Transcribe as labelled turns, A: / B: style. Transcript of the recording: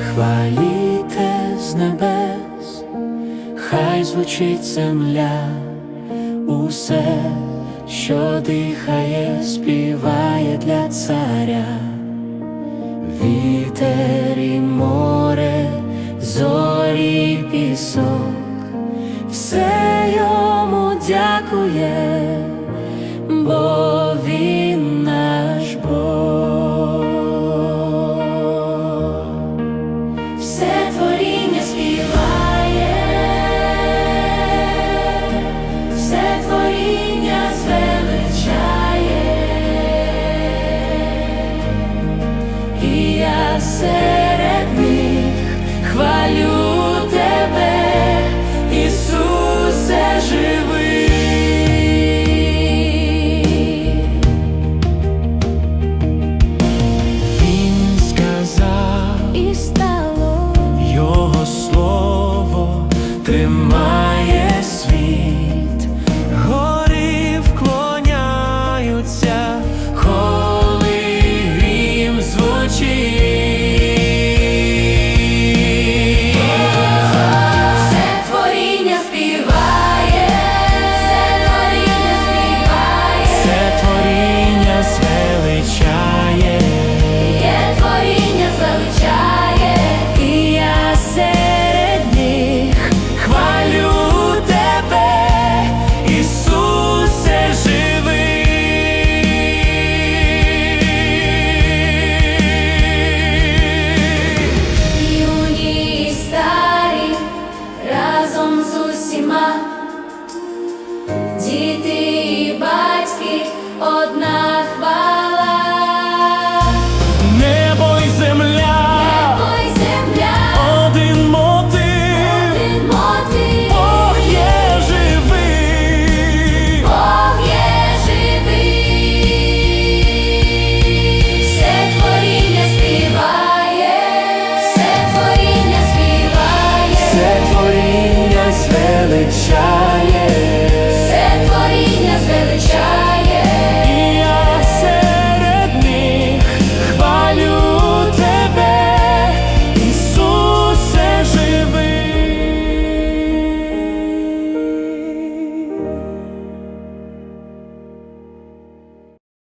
A: Хваліте з небес, хай звучить земля, усе, що дихає, співає для царя, вітер і дякує, бо він наш Бог. Все творіння співає, все творіння звеличає, і я серед них хвалю тримає світ, гори вклоняються, коли
B: грім звучить,
A: все творіння співає. жити.